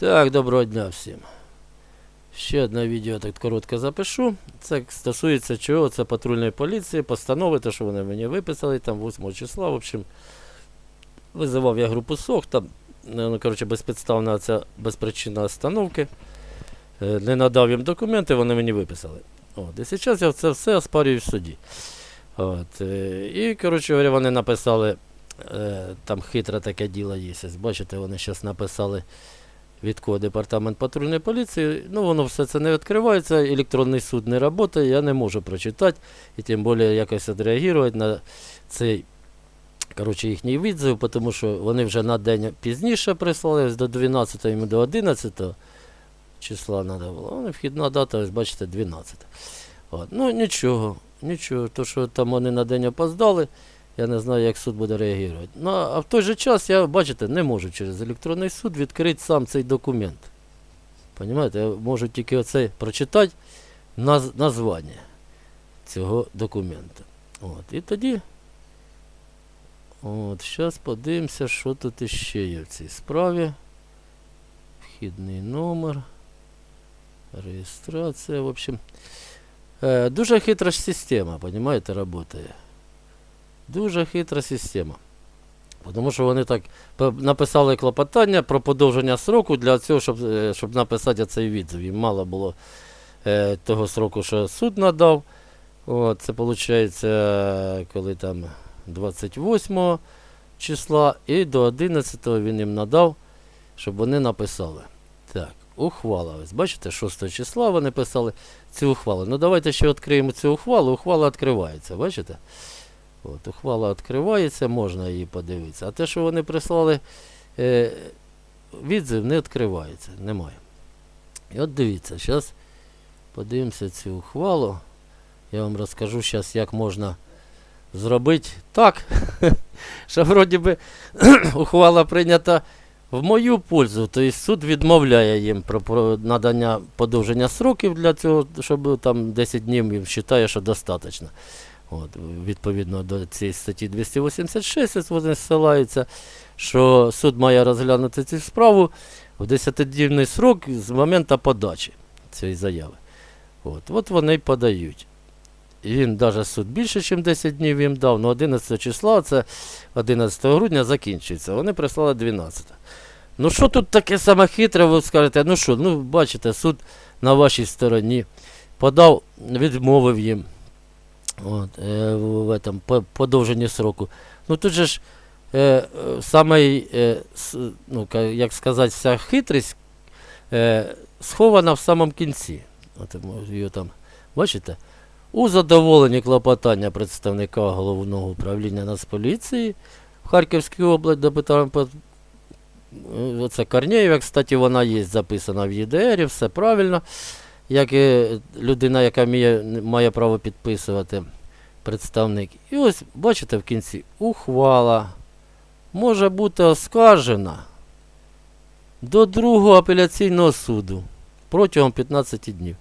Так, доброго дня всім. Ще одне відео так коротко запишу. Це стосується чого? Це патрульної поліції, постанови, те, що вони мені виписали, там 8 числа. В общем, визивав я групу СОХ, там, ну, коротше, безпідставна ця безпричинна остановки. Е, Не надав їм документи, вони мені виписали. От, і зараз я це все оспарюю в суді. От, е, і, коротше говоря, вони написали, е, там хитре таке діло є. Бачите, вони зараз написали від кого департамент патрульної поліції. Ну, воно все це не відкривається, електронний суд не працює, я не можу прочитати і тим більше якось відреагувати на цей коротше, їхній відзив, тому що вони вже на день пізніше прислали, до 12 йому до 11 числа треба було. Ну, вхідна дата, ось бачите, 12. От. Ну нічого, нічого, то що там вони на день опоздали. Я не знаю, як суд буде реагувати. Ну, а в той же час я, бачите, не можу через електронний суд відкрити сам цей документ. Понімаєте, я можу тільки оце прочитати наз, названня цього документа. От, і тоді. От, зараз подивимося, що тут іще є в цій справі. Вхідний номер. Реєстрація, в общем. Е, дуже хитра ж система, понімаєте, працює. Дуже хитра система. Тому що вони так написали клопотання про подовження сроку для цього, щоб, е, щоб написати цей відзив. Їм мало було е, того сроку, що суд надав. От, це виходить, коли там 28 числа і до 11 він їм надав, щоб вони написали. Так, ухвала. Ось бачите, 6 числа вони писали цю ухвалу. Ну давайте ще відкриємо цю ухвалу. Ухвала відкривається, бачите? От, ухвала відкривається, можна її подивитися. А те, що вони прислали е, відзив, не відкривається, немає. І от дивіться, зараз подивимося цю ухвалу. Я вам розкажу зараз, як можна зробити так, що вроді би ухвала прийнята в мою пользу, тобто суд відмовляє їм про, надання подовження сроків для цього, щоб там 10 днів їм вважає, що достатньо. От, відповідно до цієї статті 286 вони ссилаються, що суд має розглянути цю справу в 10-днівний срок з моменту подачі цієї заяви. От, от вони й подають. Він навіть суд більше, ніж 10 днів їм дав, але 11 числа, це 11 грудня закінчується. Вони прислали 12. Ну що тут таке саме хитре, ви скажете, ну що, ну бачите, суд на вашій стороні подав, відмовив їм. От, е, в, этом, по, подовженні сроку. Ну тут же ж е, е, самий, е, с, ну, як сказати, вся хитрість е, схована в самому кінці. От, її там, бачите? У задоволенні клопотання представника головного управління Нацполіції в Харківській області до Петра П- е, Корнєєва, кстати, вона є записана в ЄДРі, все правильно. Як людина, яка має, має право підписувати представник. І ось, бачите, в кінці ухвала може бути оскаржена до другого апеляційного суду протягом 15 днів.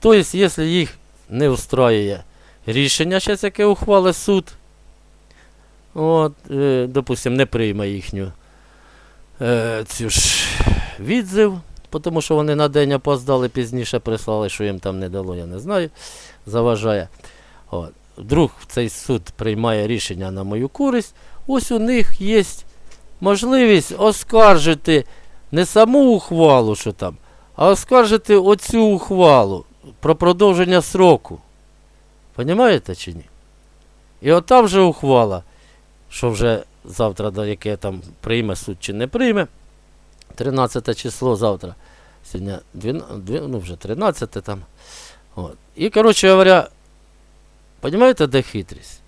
Тобто, якщо їх не устраює рішення, зараз яке ухвалить суд, от, е, допустимо, не прийме їхню е, цю ж відзив, тому що вони на день опоздали, пізніше прислали, що їм там не дало, я не знаю, заважає. От. Вдруг цей суд приймає рішення на мою користь, ось у них є можливість оскаржити не саму ухвалу, що там, а оскаржити оцю ухвалу про продовження сроку. Понімаєте чи ні? І от там вже ухвала, що вже завтра, яке там прийме суд чи не прийме. 13 число завтра. Сьогодні 12, ну вже 13 там. От. І, коротше говоря, Понімаєте, де хитрість?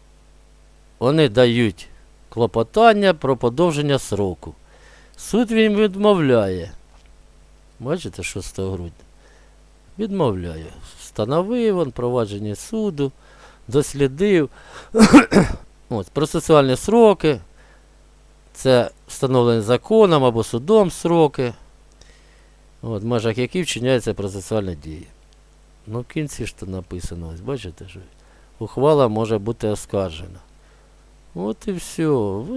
Вони дають клопотання про подовження сроку. Суд їм відмовляє. Бачите, 6 грудня. Відмовляє. Встановив он провадження суду, дослідив. Ось, процесуальні сроки. Це встановлені законом або судом сроки. От, в межах яких вчиняється процесуальна дія. Ну, в кінці ж то написано, ось бачите, що ухвала може бути оскаржена. От і все.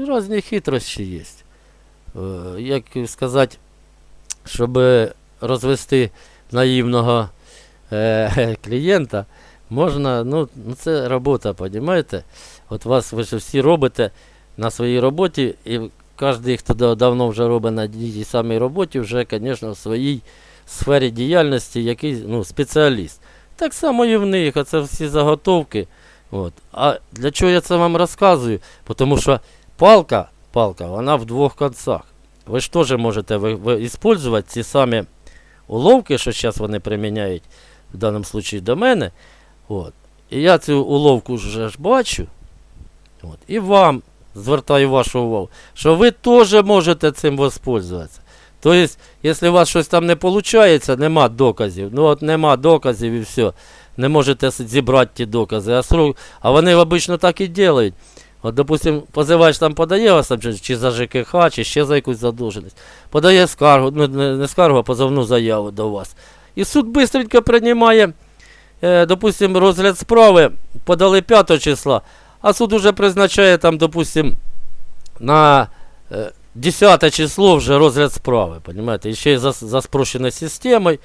Різні хитрощі є. Е, Як сказати, щоб розвести наївного е, клієнта, можна, ну, ну це робота, розумієте? От вас ви ж всі робите на своїй роботі, і кожен, хто давно вже робить на тій самій роботі, вже, звісно, в своїй сфері діяльності якийсь ну, спеціаліст. Так само і в них, а це всі заготовки. От. А для чого я це вам розказую? Тому що палка, палка, вона в двох концах. Ви ж теж можете ви, ви, використовувати ці самі уловки, що зараз вони приміняють в даному випадку до мене. От. І я цю уловку вже ж бачу. От. І вам звертаю вашу увагу, що ви теж можете цим воспользуватися. Тобто, якщо у вас щось там не виходить, нема доказів. Ну от нема доказів і все. Не можете зібрати ті докази. А, срок, а вони обично так і роблять. От, допустим, позивач там подає вас там, чи, за ЖКХ, чи ще за якусь задовженість. Подає скаргу, ну не, не скаргу, а позовну заяву до вас. І суд швидко приймає, е, допустим, розгляд справи, подали 5 числа, а суд уже призначає там, допустим, на е, 10 число вже розгляд справи. Понимаєте? І ще й за, за спрощеною системою,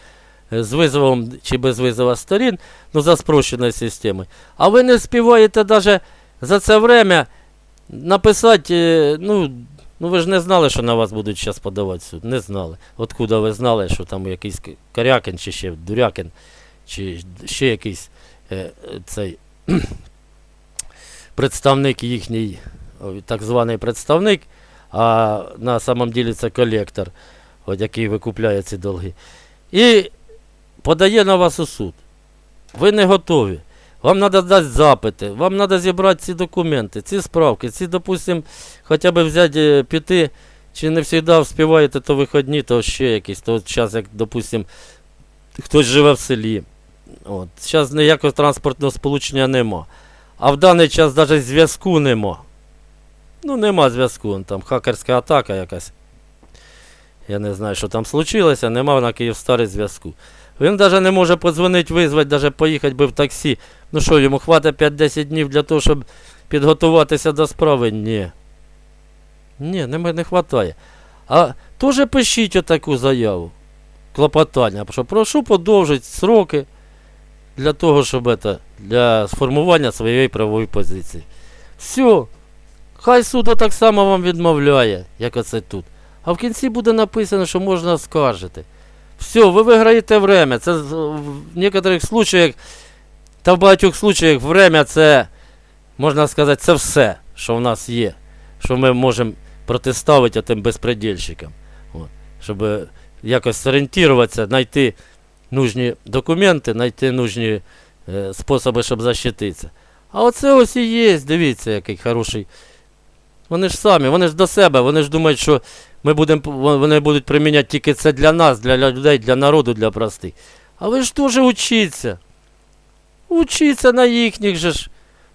е, з визовом чи без визова сторін, ну за спрощеною системою. А ви не співаєте навіть за це время написати, е, ну, ну ви ж не знали, що на вас будуть зараз подавати суд. Не знали. Откуда ви знали, що там якийсь К- Корякин чи ще Дурякин, чи ще якийсь е, е, цей представник їхній, так званий представник, а на самом ділі це колектор, от який викупляє ці долги. І подає на вас у суд. Ви не готові. Вам треба дати запити, вам треба зібрати ці документи, ці справки, ці, допустим, хоча б взяти, е, піти, чи не завжди вспіваєте, то виходні, то ще якісь, то зараз, як, допустим, хтось живе в селі. От. Зараз ніякого транспортного сполучення нема. А в даний час навіть зв'язку нема. Ну, нема зв'язку, там хакерська атака якась. Я не знаю, що там случилося, нема на Київстарі зв'язку. Він навіть не може подзвонити, визвати, навіть поїхати би в таксі. Ну що, йому хватить 5-10 днів для того, щоб підготуватися до справи? Ні. Ні, не, не вистачає. А теж пишіть отаку заяву. Клопотання. Що прошу подовжити сроки для того, щоб это, для сформування своєї правової позиції. Все. Хай суд так само вам відмовляє, як оце тут. А в кінці буде написано, що можна оскаржити. Все, ви виграєте время. Це в некоторих случаях, та в багатьох случаях время це, можна сказати, це все, що в нас є. Що ми можемо протиставити тим безпредельщикам. Щоб якось орієнтуватися, знайти нужні документи, знайти нужні е, способи, щоб защититися. А оце ось і є, дивіться, який хороший. Вони ж самі, вони ж до себе, вони ж думають, що ми будемо, вони будуть приміняти тільки це для нас, для людей, для народу, для простих. А ви ж теж учіться. Учіться на їхніх же ж,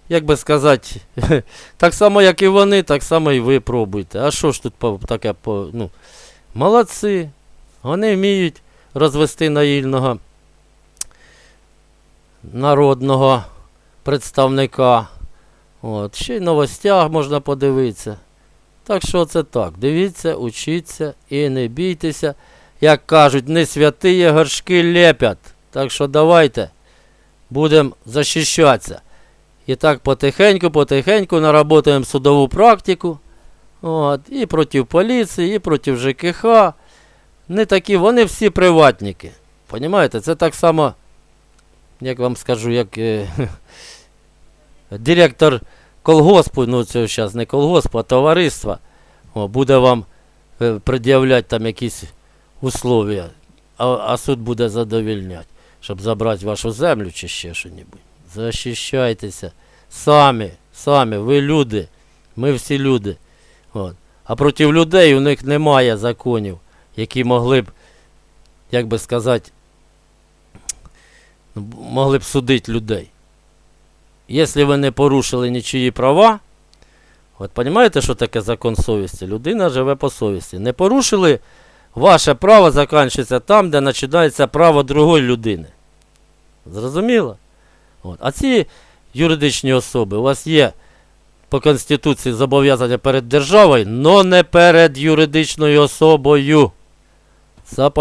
як би сказати, так само, як і вони, так само і ви пробуйте. А що ж тут таке. Ну, молодці. Вони вміють розвести наїльного народного представника. От, ще й новостях можна подивитися. Так що це так. Дивіться, учіться і не бійтеся. Як кажуть, не святиє горшки лепять. Так що давайте будемо захищатися. І так потихеньку, потихеньку наработаємо судову практику. От, і проти поліції, і проти ЖКХ. Не такі, вони всі приватники. Понімаєте, це так само, як вам скажу, як е, директор колгоспу, ну це зараз не колгоспу, а товариства, о, буде вам е, пред'являти там якісь условия, а, а суд буде задовільняти, щоб забрати вашу землю чи ще щось. Захищайтеся. Самі, самі, ви люди, ми всі люди. От. А проти людей у них немає законів, які могли б, як би сказати, ну, могли б судити людей. Якщо ви не порушили нічиї права, от розумієте, що таке закон совісті? Людина живе по совісті. Не порушили, ваше право закінчується там, де починається право другої людини. Зрозуміло? От. А ці юридичні особи у вас є по Конституції зобов'язання перед державою, але не перед юридичною особою. Sup